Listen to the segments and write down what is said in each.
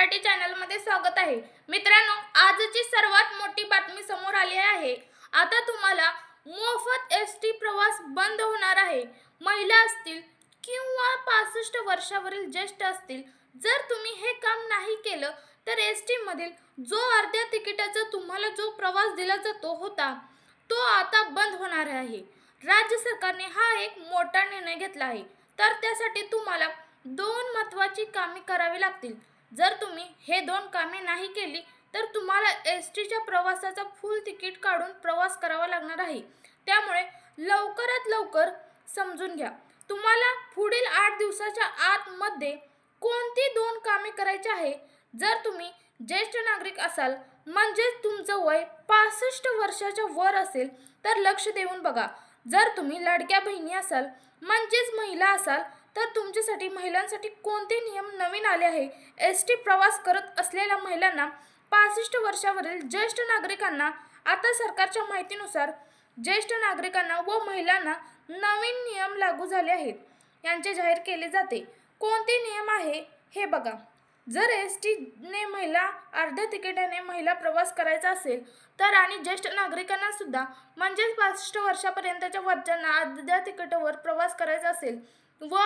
मराठी चॅनलमध्ये स्वागत आहे. मित्रांनो आजची सर्वात मोठी बातमी समोर आली आहे. आता तुम्हाला मोफत एस टी प्रवास बंद होणार आहे. महिला असतील किंवा पासष्ट वर्षावरील ज्येष्ठ असतील जर तुम्ही हे काम नाही केलं तर एस टीमधील जो अर्ध्या तिकिटाचा तुम्हाला जो प्रवास दिला जातो होता तो आता बंद होणार आहे. राज्य सरकारने हा एक मोठा निर्णय घेतला आहे. तर त्यासाठी तुम्हाला दोन महत्त्वाची कामे करावी लागतील. जर तुम्ही हे दोन कामे नाही केली तर तुम्हाला एस टीच्या प्रवासाचा फुल तिकीट काढून प्रवास करावा लागणार आहे. त्यामुळे लवकरात लवकर समजून घ्या. तुम्हाला पुढील आठ दिवसाच्या आतमध्ये कोणती दोन कामे करायची आहे? जर तुम्ही ज्येष्ठ नागरिक असाल म्हणजेच तुमचं वय पासष्ट वर्षाच्या वर असेल तर लक्ष देऊन बघा. जर तुम्ही लाडक्या बहिणी असाल म्हणजेच महिला असाल तर तुमच्यासाठी महिलांसाठी कोणते नियम नवीन आले आहे? एस टी प्रवास करत असलेल्या महिलांना पासष्ट वर्षावरील ज्येष्ठ नागरिकांना आता सरकारच्या माहितीनुसार ज्येष्ठ नागरिकांना व महिलांना नवीन नियम लागू झाले आहेत. यांचे जाहीर केले जाते. कोणते नियम आहे? हे बघा. जर एस टीने महिला अर्ध्या तिकिटाने महिला प्रवास करायचा असेल तर आणि ज्येष्ठ नागरिकांना सुद्धा म्हणजेच पासष्ट वर्षापर्यंतच्या वरच्यांना अर्ध्या तिकिटावर प्रवास करायचा असेल व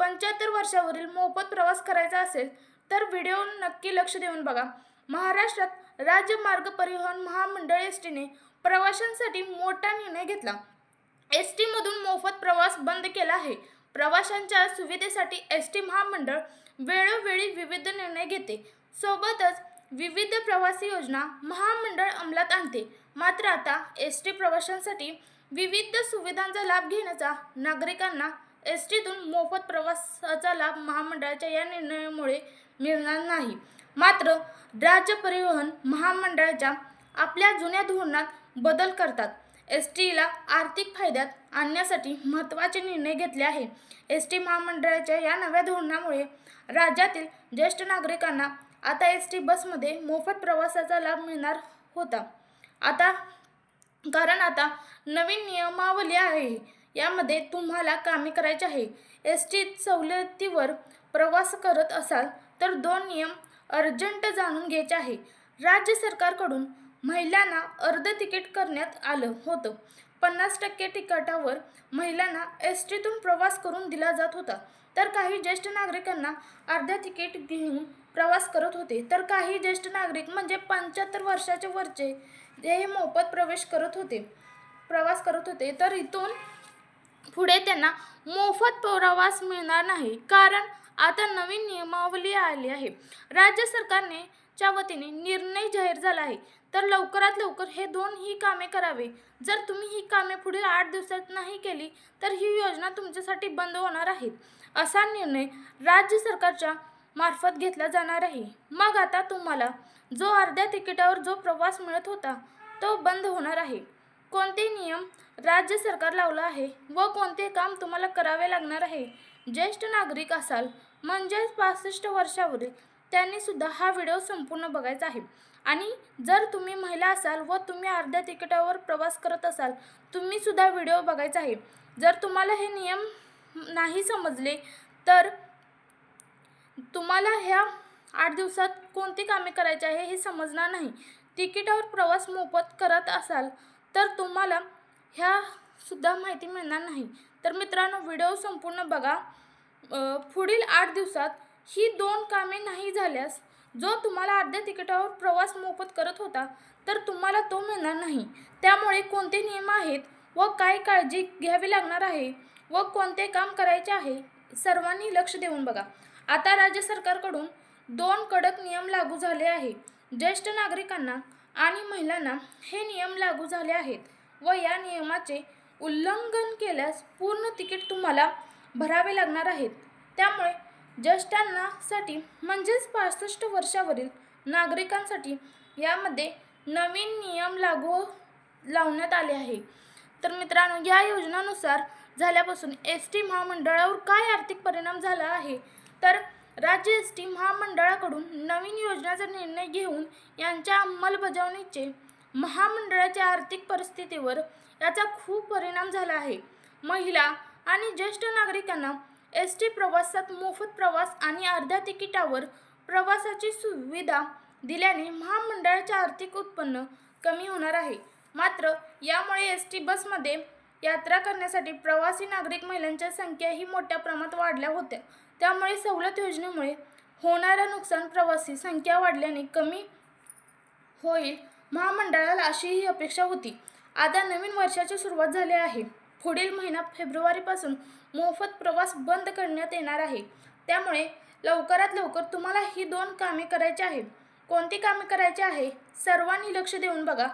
पंच्याहत्तर वर्षावरील मोफत प्रवास करायचा असेल तर व्हिडिओ नक्की लक्ष देऊन बघा. महाराष्ट्रात राज्य मार्ग परिवहन महामंडळ एस टीने प्रवाशांसाठी मोठा निर्णय घेतला. एस टीमधून मोफत प्रवास बंद केला आहे. प्रवाशांच्या सुविधेसाठी एस टी महामंडळ वेळोवेळी विविध निर्णय घेते. सोबतच विविध प्रवासी योजना महामंडळ अंमलात आणते. मात्र आता एस टी प्रवाशांसाठी विविध सुविधांचा लाभ घेण्याचा नागरिकांना एस टीतून मोफत प्रवासाचा लाभ महामंडळाच्या या निर्णयामुळे मिळणार नाही. मात्र राज्य परिवहन महामंडळाच्या आपल्या जुन्या धोरणात बदल करतात. एस टीला आर्थिक फायद्यात आणण्यासाठी महत्त्वाचे निर्णय घेतले आहे. एस टी महामंडळाच्या या नव्या धोरणामुळे राज्यातील ज्येष्ठ नागरिकांना आता एस टी बसमध्ये मोफत प्रवासाचा लाभ मिळणार होता. आता कारण आता नवीन नियमावली आहे. यामध्ये तुम्हाला कामे करायचे आहे. एस टी सवलतीवर प्रवास करत असाल तर दोन नियम अर्जंट जाणून घ्यायचे आहे. राज्य सरकारकडून महिलांना अर्ध तिकीट करण्यात आलं होतं. पन्नास टक्के तिकिटावर महिलांना एस टीतून प्रवास करून दिला जात होता. तर काही ज्येष्ठ नागरिकांना अर्ध्या तिकीट घेऊन प्रवास करत होते. तर काही ज्येष्ठ नागरिक म्हणजे पंच्याहत्तर वर्षाच्या वरचे हे मोफत प्रवेश करत होते प्रवास करत होते. तर इथून पुढे त्यांना मोफत प्रवास मिळणार नाही. कारण आता नवीन नियमावली आली आहे. राज्य सरकारने च्या वतीने निर्णय जाहीर झाला आहे. तर लवकरात लवकर हे दोन ही कामे करावे. जर तुम्ही ही कामे पुढील आठ दिवसात नाही केली तर ही योजना तुमच्यासाठी बंद होणार आहे. असा निर्णय राज्य सरकारच्या मार्फत घेतला जाणार आहे. मग आता तुम्हाला जो अर्ध्या तिकिटावर जो प्रवास मिळत होता तो बंद होणार आहे. कोणते नियम राज्य सरकार लावलं आहे व कोणते काम तुम्हाला करावे लागणार आहे? ज्येष्ठ नागरिक असाल म्हणजेच पासष्ट वर्षावरील त्यांनी सुद्धा हा व्हिडिओ संपूर्ण बघायचा आहे. आणि जर तुम्ही महिला असाल व तुम्ही अर्ध्या तिकिटावर प्रवास करत असाल तुम्ही सुद्धा व्हिडिओ बघायचा आहे. जर तुम्हाला हे नियम नाही समजले तर तुम्हाला ह्या आठ दिवसात कोणती कामे करायची आहे हे समजणार नाही. तिकिटावर प्रवास मोफत करत असाल तर तुम्हाला ह्या सुद्धा माहिती मिळणार नाही. तर मित्रांनो व्हिडिओ संपूर्ण बघा. पुढील आठ दिवसात ही दोन कामे नाही झाल्यास जो तुम्हाला अर्ध्या तिकिटावर प्रवास मोफत करत होता तर तुम्हाला तो मिळणार नाही. त्यामुळे कोणते नियम आहेत व काय काळजी घ्यावी लागणार आहे व कोणते काम करायचे आहे सर्वांनी लक्ष देऊन बघा. आता राज्य सरकारकडून दोन कडक नियम लागू झाले आहे ज्येष्ठ नागरिकांना आणि महिलांना हे नियम लागू झाले आहेत. व या नियमाचे उल्लंघन केल्यास पूर्ण तिकीट तुम्हाला भरावे लागणार आहेत. त्यामुळे ज्येष्ठांनासाठी म्हणजेच पासष्ट वर्षावरील नागरिकांसाठी यामध्ये नवीन नियम लागू लावण्यात आले आहे. तर मित्रांनो या योजनानुसार झाल्यापासून एस टी महामंडळावर काय आर्थिक परिणाम झाला आहे? तर राज्य एस टी महामंडळाकडून नवीन योजनाचा निर्णय घेऊन यांच्या अंमलबजावणीचे महामंडळाच्या आर्थिक परिस्थितीवर याचा खूप परिणाम झाला आहे. महिला आणि ज्येष्ठ नागरिकांना एस टी प्रवासात मोफत प्रवास आणि अर्ध्या तिकिटावर प्रवासाची सुविधा दिल्याने महामंडळाचे आर्थिक उत्पन्न कमी होणार आहे. मात्र यामुळे एस टी बसमध्ये यात्रा करण्यासाठी प्रवासी नागरिक महिलांच्या संख्याही मोठ्या प्रमाणात वाढल्या होत्या. त्यामुळे सवलत योजनेमुळे होणाऱ्या नुकसान प्रवासी संख्या वाढल्याने कमी होईल महामंडळाला अशीही अपेक्षा होती. आता नवीन वर्षाची सुरुवात झाली आहे. पुढील महिना फेब्रुवारीपासून मोफत प्रवास बंद करण्यात येणार आहे. त्यामुळे लवकरात लवकर तुम्हाला ही दोन कामे करायची आहेत. कोणती कामे करायची आहे? सर्वांनी लक्ष देऊन बघा.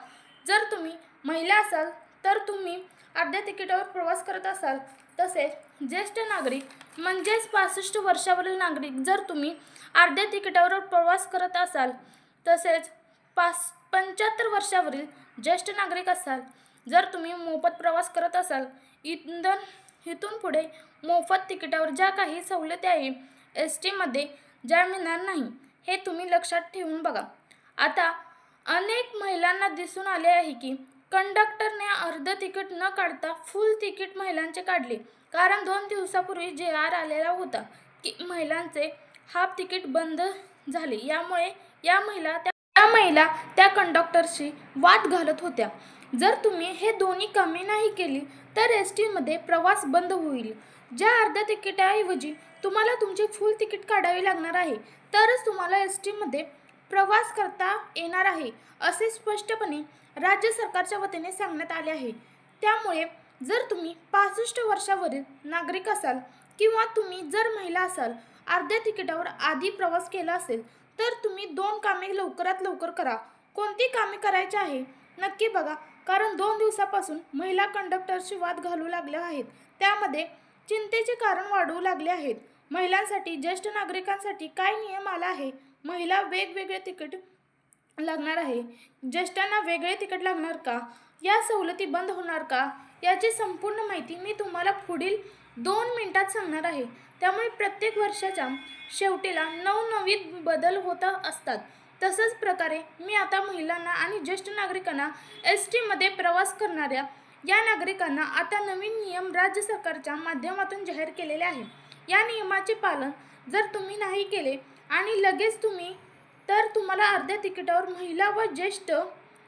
जर तुम्ही महिला असाल तर तुम्ही अर्ध्या तिकिटावर प्रवास करत असाल. तसेच ज्येष्ठ नागरिक म्हणजेच पासष्ट वर्षावरील नागरिक जर तुम्ही अर्ध्या तिकिटावर प्रवास करत असाल तसेच पास पंच्याहत्तर वर्षावरील ज्येष्ठ नागरिक असाल जर तुम्ही मोफत प्रवास करत असाल इंधन इथून पुढे मोफत तिकिटावर ज्या काही सवलती आहे एस टीमध्ये ज्या मिळणार नाही हे तुम्ही लक्षात ठेवून बघा. आता अनेक महिलांना दिसून आले आहे की कंडक्टरने अर्ध तिकीट न काढता फुल तिकीट महिलांचे काढले. कारण दोन दिवसापूर्वी जे आर आलेला होता की महिलांचे हाफ तिकीट बंद झाले. यामुळे या महिला त्या त्या महिला त्या कंडक्टरशी वाद घालत होत्या. जर तुम्ही हे दोन्ही कामे नाही केली तर एस टीमध्ये प्रवास बंद होईल. ज्या अर्ध्या तिकिटाऐवजी तुम्हाला तुमचे फुल तिकीट काढावे लागणार आहे तरच तुम्हाला एस टीमध्ये प्रवास करता येणार आहे असे स्पष्टपणे राज्य सरकारच्या वतीने सांगण्यात आले आहे. त्यामुळे जर तुम्ही पासष्ट वर्षावरील नागरिक असाल किंवा तुम्ही जर महिला असाल अर्ध्या तिकिटावर आधी प्रवास केला असेल तर तुम्ही दोन कामे लवकरात लवकर करा. कोणती कामे करायची आहे? नक्की बघा. कारण दोन दिवसापासून महिला कंडक्टरशी वाद घालू लागल्या आहेत. त्यामध्ये चिंतेचे कारण वाढवू लागले आहेत. महिलांसाठी ज्येष्ठ नागरिकांसाठी काय नियम आला आहे? महिला वेगवेगळे तिकीट लागणार आहे. ज्येष्ठांना वेगळे तिकीट लागणार का? या सवलती बंद होणार का? याची संपूर्ण माहिती मी तुम्हाला पुढील दोन मिनिटात सांगणार आहे. त्यामुळे प्रत्येक वर्षाच्या शेवटीला नवनवीन बदल होत असतात. तसंच प्रकारे मी आता महिलांना आणि ज्येष्ठ नागरिकांना एस टीमध्ये प्रवास करणाऱ्या या नागरिकांना आता नवीन नियम राज्य सरकारच्या माध्यमातून जाहीर केलेले आहे या नियमाचे पालन जर तुम्ही नाही केले आणि लगेच तुम्ही तर तुम्हाला अर्ध्या तिकिटावर महिला व ज्येष्ठ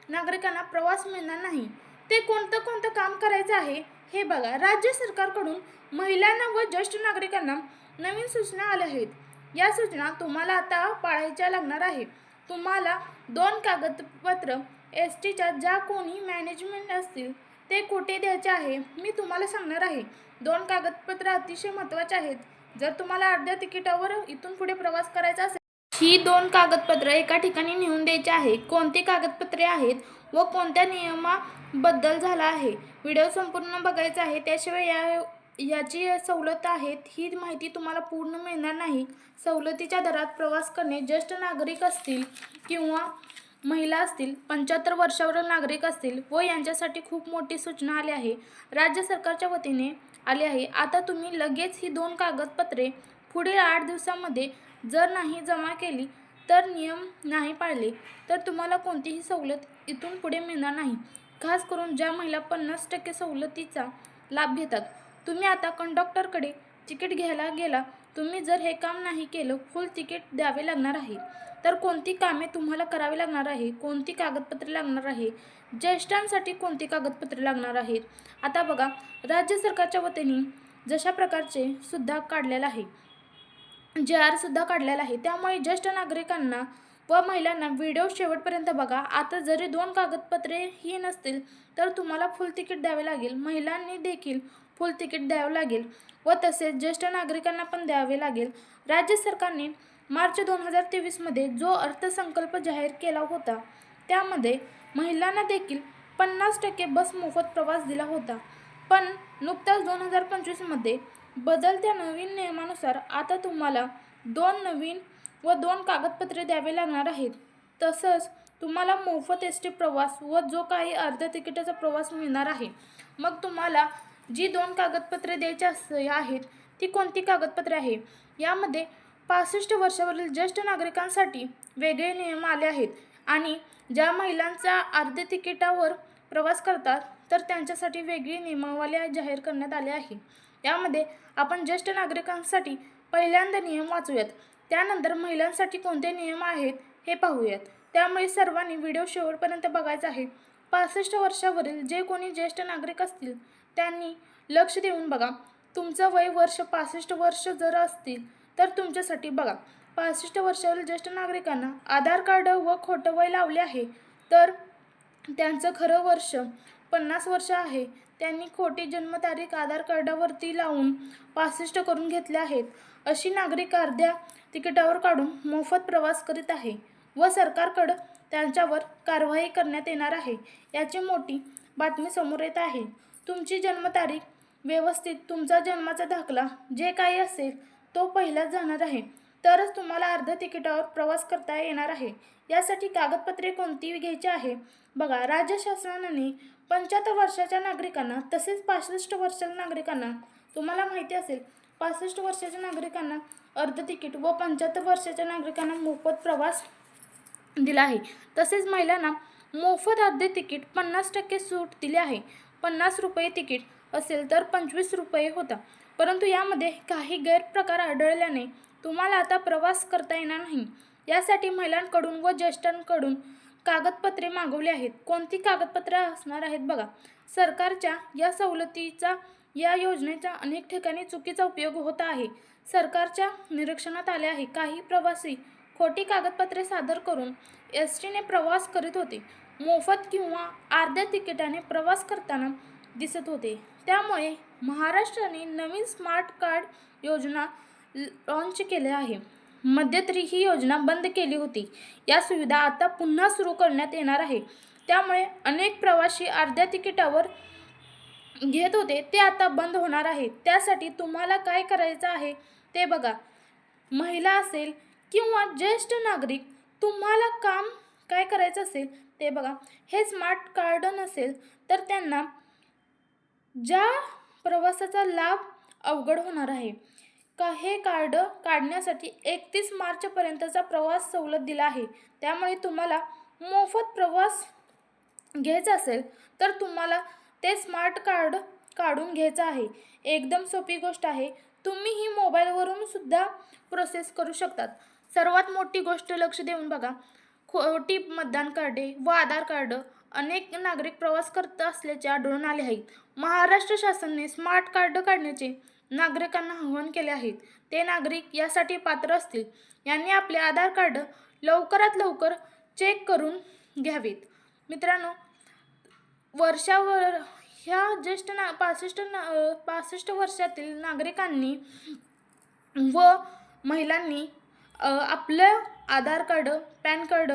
नागरिकांना प्रवास मिळणार नाही. ते कोणतं कोणतं काम करायचं आहे? हे बघा राज्य सरकारकडून महिलांना व ज्येष्ठ नागरिकांना नवीन सूचना आल्या आहेत. या सूचना तुम्हाला आता पाळायच्या लागणार आहे तुम्हाला दोन कागदपत्र एस टीच्या ज्या कोणी मॅनेजमेंट असतील ते कुठे द्यायचे आहे मी तुम्हाला सांगणार आहे. दोन कागदपत्र अतिशय महत्त्वाचे आहेत. जर तुम्हाला अर्ध्या तिकिटावर इथून पुढे प्रवास करायचा असेल ही दोन कागदपत्र एका ठिकाणी नेऊन द्यायची आहे. कोणती कागदपत्रे आहेत व कोणत्या नियमाबद्दल झाला आहे? व्हिडिओ संपूर्ण बघायचा आहे. त्याशिवाय या याची सवलत आहेत ही माहिती तुम्हाला पूर्ण मिळणार नाही. सवलतीच्या दरात प्रवास करणे ज्येष्ठ नागरिक असतील किंवा महिला असतील पंच्याहत्तर वर्षावरील नागरिक असतील व यांच्यासाठी खूप मोठी सूचना आली आहे. राज्य सरकारच्या वतीने आली आहे. आता तुम्ही लगेच ही दोन कागदपत्रे पुढील आठ दिवसामध्ये जर नाही जमा केली तर नियम नाही पाळले तर तुम्हाला कोणतीही सवलत इथून पुढे मिळणार नाही. खास करून ज्या महिला पन्नास टक्के सवलतीचा लाभ घेतात. तुम्ही आता कंडक्टरकडे तिकीट घ्यायला गेला. तुम्ही जर हे काम नाही केलं फुल तिकीट द्यावे लागणार आहे. तर कोणती कामे तुम्हाला करावी लागणार आहे? कोणती कागदपत्रे लागणार आहे? ज्येष्ठांसाठी कोणती कागदपत्रे लागणार आहेत? आता बघा राज्य सरकारच्या वतीने जशा प्रकारचे सुद्धा काढलेलं आहे. जे आरसुद्धा काढलेला आहे. त्यामुळे ज्येष्ठ नागरिकांना व महिलांना व्हिडिओ शेवटपर्यंत बघा. आता जरी दोन कागदपत्रे ही नसतील तर तुम्हाला फुल तिकीट द्यावे लागेल. महिलांनी देखील फुल तिकीट द्यावं लागेल. व तसेच ज्येष्ठ नागरिकांना पण द्यावे लागेल. राज्य सरकारने मार्च दोन हजार तेवीसमध्ये जो अर्थसंकल्प जाहीर केला होता त्यामध्ये महिलांना देखील पन्नास टक्के बस मोफत प्रवास दिला होता. पण नुकताच दोन हजार पंचवीसमध्ये बदलत्या नवीन नियमानुसार आता तुम्हाला दोन नवीन व दोन कागदपत्रे द्यावे लागणार आहेत. तसंच तुम्हाला मोफत एस टी प्रवास व जो काही अर्ध्या तिकिटाचा प्रवास मिळणार आहे. मग तुम्हाला जी दोन कागदपत्रे द्यायची अस आहेत ती कोणती कागदपत्रे आहे यामध्ये पासष्ट वर्षावरील ज्येष्ठ नागरिकांसाठी वेगळे नियम आले आहेत आणि ज्या महिलांचा अर्ध्या तिकिटावर प्रवास करतात तर त्यांच्यासाठी वेगळी नियमावली जाहीर करण्यात आली आहे. यामध्ये आपण ज्येष्ठ नागरिकांसाठी पहिल्यांदा नियम वाचूयात. त्यानंतर महिलांसाठी कोणते नियम आहेत हे पाहूयात. त्यामुळे सर्वांनी व्हिडिओ शेवटपर्यंत बघायचा आहे. पासष्ट वर्षावरील जे कोणी ज्येष्ठ नागरिक असतील त्यांनी लक्ष देऊन बघा. तुमचं वय वर्ष पासष्ट वर्ष जर असतील तर तुमच्यासाठी बघा. पासष्ट वर्षावरील ज्येष्ठ नागरिकांना आधार कार्ड व खोटं वय लावले आहे तर त्यांचं खरं वर्ष पन्नास वर्ष आहे. त्यांनी खोटी जन्मतारीख आधार कार्डावरती लावून पासष्ट करून घेतले आहेत. अशी नागरिक अर्ध्या तिकिटावर काढून मोफत प्रवास करीत आहे व सरकारकडं त्यांच्यावर कारवाई करण्यात येणार आहे याची मोठी बातमी समोर येत आहे. तुमची जन्मतारीख व्यवस्थित तुमचा जन्माचा दाखला जे काही असेल तो पहिलाच जाणार आहे. तरच तुम्हाला अर्ध तिकिटावर प्रवास करता येणार आहे. यासाठी कागदपत्रे कोणती घ्यायची आहे? बघा राज्य शासनाने पंच्याहत्तर वर्षाच्या नागरिकांना तसेच पासष्ट वर्षाच्या नागरिकांना तुम्हाला माहिती असेल पासष्ट वर्षाच्या नागरिकांना अर्ध तिकीट व पंच्याहत्तर वर्षाच्या नागरिकांना मोफत प्रवास दिला आहे. तसेच महिलांना मोफत अर्धे तिकीट पन्नास टक्के सूट दिली आहे. पन्नास रुपये तिकीट असेल तर पंचवीस रुपये होता. परंतु यामध्ये काही गैरप्रकार आढळल्याने तुम्हाला आता प्रवास करता येणार नाही. यासाठी महिलांकडून व ज्येष्ठांकडून कागदपत्रे मागवली आहेत. कोणती कागदपत्रे असणार आहेत बघा. सरकारच्या या सवलतीचा या योजनेचा अनेक ठिकाणी चुकीचा उपयोग होत आहे. सरकारच्या निरीक्षणात आले आहे. काही प्रवासी खोटी कागदपत्रे सादर करून एस टीने प्रवास करीत होते. मोफत किंवा अर्ध्या तिकिटाने प्रवास करताना दिसत होते. त्यामुळे महाराष्ट्राने नवीन स्मार्ट कार्ड योजना लॉन्च केले आहे. मध्यंतरी ही योजना बंद केली होती. या सुविधा आता पुन्हा सुरू करण्यात येणार आहे. त्यामुळे अनेक प्रवासी अर्ध्या तिकिटावर घेत होते ते आता बंद होणार आहे. त्यासाठी तुम्हाला काय करायचं आहे ते बघा. महिला असेल किंवा ज्येष्ठ नागरिक तुम्हाला काम काय करायचं असेल ते बघा. हे स्मार्ट कार्ड नसेल तर त्यांना ज्या प्रवासाचा लाभ अवघड होणार आहे. का हे कार्ड काढण्यासाठी एकतीस मार्चपर्यंतचा प्रवास सवलत दिला आहे. त्यामुळे तुम्हाला मोफत प्रवास घ्यायचा असेल तर तुम्हाला ते स्मार्ट कार्ड काढून घ्यायचं आहे. एकदम सोपी गोष्ट आहे. तुम्ही ही मोबाईलवरून सुद्धा प्रोसेस करू शकतात. सर्वात मोठी गोष्ट लक्ष देऊन बघा. खोटी मतदान कार्डे व आधार कार्ड अनेक नागरिक प्रवास करत असल्याचे आढळून आले आहेत महाराष्ट्र शासनाने स्मार्ट कार्ड काढण्याचे नागरिकांना आवाहन केले आहेत. ते नागरिक यासाठी पात्र असतील यांनी आपले आधार कार्ड लवकरात लवकर चेक करून घ्यावेत. मित्रांनो वर्षावर ह्या ज्येष्ठ ना पासष्ट ना पासष्ट वर्षातील नागरिकांनी व महिलांनी आपलं आधार कार्ड पॅन कार्ड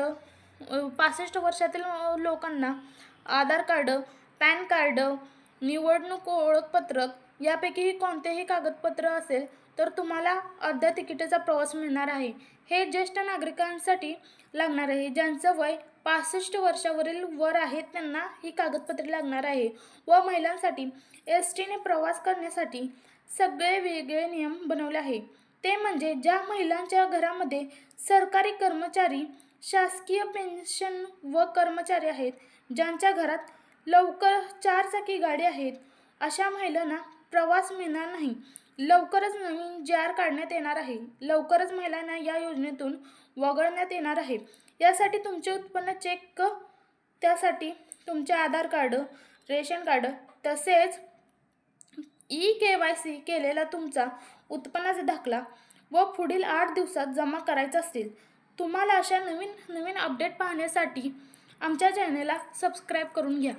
पासष्ट वर्षातील लोकांना आधार कार्ड पॅन कार्ड निवडणूक ओळखपत्रक यापैकीही कोणतेही कागदपत्र असेल तर तुम्हाला अर्ध्या तिकिटाचा प्रवास मिळणार आहे. हे ज्येष्ठ नागरिकांसाठी लागणार आहे ज्यांचं वय पासष्ट वर्षावरील वर आहे त्यांना ही कागदपत्रे लागणार आहे व महिलांसाठी एस टीने प्रवास करण्यासाठी सगळे वेगळे नियम बनवले आहे. ते म्हणजे ज्या महिलांच्या घरामध्ये सरकारी कर्मचारी शासकीय पेन्शन व कर्मचारी आहेत ज्यांच्या घरात लवकर चारचाकी गाडी आहेत अशा महिलांना प्रवास मिळणार नाही. लवकरच नवीन जी आर काढण्यात येणार आहे. लवकरच महिलांना या योजनेतून वगळण्यात येणार आहे. यासाठी तुमचे उत्पन्न चेक त्यासाठी तुमचे आधार कार्ड रेशन कार्ड तसेच ई के वाय सी केलेला तुमचा उत्पन्नाचा दाखला व पुढील आठ दिवसात जमा करायचा असतील तुम्हाला अशा नवीन नवीन अपडेट पाहण्यासाठी आमच्या चॅनेलला सबस्क्राईब करून घ्या.